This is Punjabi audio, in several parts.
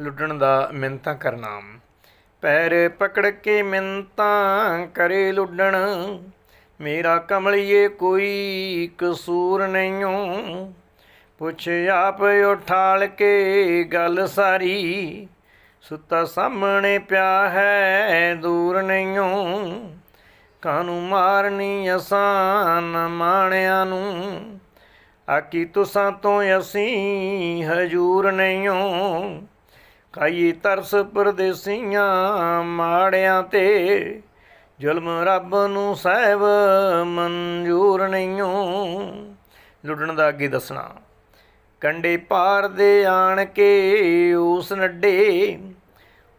ਲੁੱਟਣ ਦਾ ਮਿੰਤਾ ਕਰਨਾ। ਪੈਰ ਪਕੜ ਕੇ ਮਿੰਤਾਂ ਕਰੇ ਲੁੱਡਣ। ਮੇਰਾ ਕਮਲੀਏ ਕੋਈ ਕਸੂਰ ਨਹੀਂਓ। ਪੁੱਛ ਆਪ ਉਠਾਲ ਕੇ ਗੱਲ ਸਾਰੀ। ਸੁੱਤਾ ਸਾਹਮਣੇ ਪਿਆ ਹੈ, ਦੂਰ ਨਹੀਂਓ। ਕਾਨੂੰ ਮਾਰਨੀ ਆਸਾਨ ਮਾਣਿਆਂ ਨੂੰ। ਆਕੀ ਤੁਸਾਂ ਤੋਂ ਅਸੀਂ ਹਜੂਰ ਨਹੀਂਓ। ਕਾਈ ਤਰਸ ਪਰਦੇਸੀਆਂ ਮਾੜਿਆਂ ਤੇ। ਜ਼ੁਲਮ ਰੱਬ ਨੂੰ ਸਹਿਬ ਮਨਜ਼ੂਰ ਨਹੀਂਓ। ਲੁੱਟਣ ਦਾ ਅੱਗੇ ਦੱਸਣਾ, ਕੰਡੇ ਪਾਰ ਦੇ ਆਣ ਕੇ ਉਸ ਨੱਡੇ।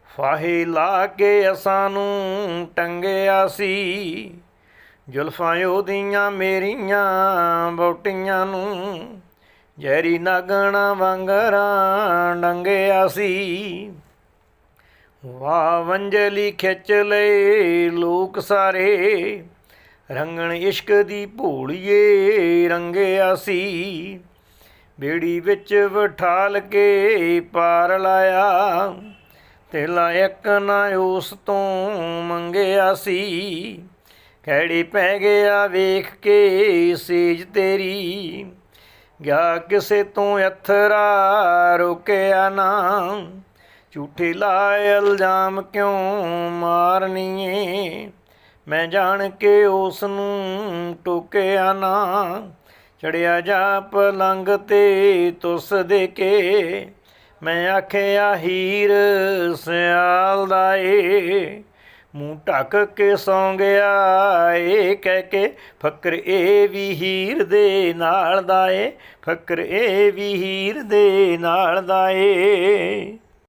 ਫਾਹੇ ਲਾ ਕੇ ਅਸਾਂ ਨੂੰ ਟੰਗਿਆ ਸੀ। ਜ਼ੁਲਫਾਂ ਉਹਦੀਆਂ ਮੇਰੀਆਂ ਬੋਟੀਆਂ ਨੂੰ ਜੈਰੀ ਨਾਗਣਾ ਵਾਂਗਰਾਂ ਡੰਗਿਆ ਸੀ। ਵਾਹ ਵੰਜਲੀ ਖਿੱਚ ਲਏ ਲੋਕ ਸਾਰੇ, ਰੰਗਣ ਇਸ਼ਕ ਦੀ ਭੋਲੀਏ ਰੰਗਿਆ ਸੀ। ਬੇੜੀ ਵਿੱਚ ਵਠਾਲ ਕੇ ਪਾਰ ਲਾਇਆ ਤੇ ਲਾਇਕ ਨਾ ਉਸ ਤੋਂ ਮੰਗਿਆ ਸੀ। ਖੈੜੀ ਪੈ ਗਿਆ ਵੇਖ ਕੇ ਸੇਜ ਤੇਰੀ ਗਿਆ ਕਿਸੇ ਤੋਂ ਅਥਰਾ ਰੁਕਿਆ ਨਾ। ਝੂਠੇ ਲਾਏ ਇਲਜ਼ਾਮ ਕਿਉਂ ਮਾਰਨੀਏ? ਮੈਂ ਜਾਣ ਕੇ ਉਸ ਨੂੰ ਟੋਕਿਆ ਨਾ। ਚੜਿਆ ਜਾ ਪਲੰਗ ਤੇ ਤੁਸ ਦੇ ਕੇ ਮੈਂ ਆਖਿਆ, ਹੀਰ ਸਿਆਲ ਦਾ ਏ। ਮੂੰਹ ਢੱਕ ਕੇ ਸੌਂ ਗਿਆ, ਏ ਕਹਿ ਕੇ, ਫਕਰ ਇਹ ਵੀ ਹੀਰ ਦੇ ਨਾਲ ਦਾ ਏ, ਫਕਰ ਇਹ ਵੀ ਹੀਰ ਦੇ ਨਾਲ ਦਾ ਏ।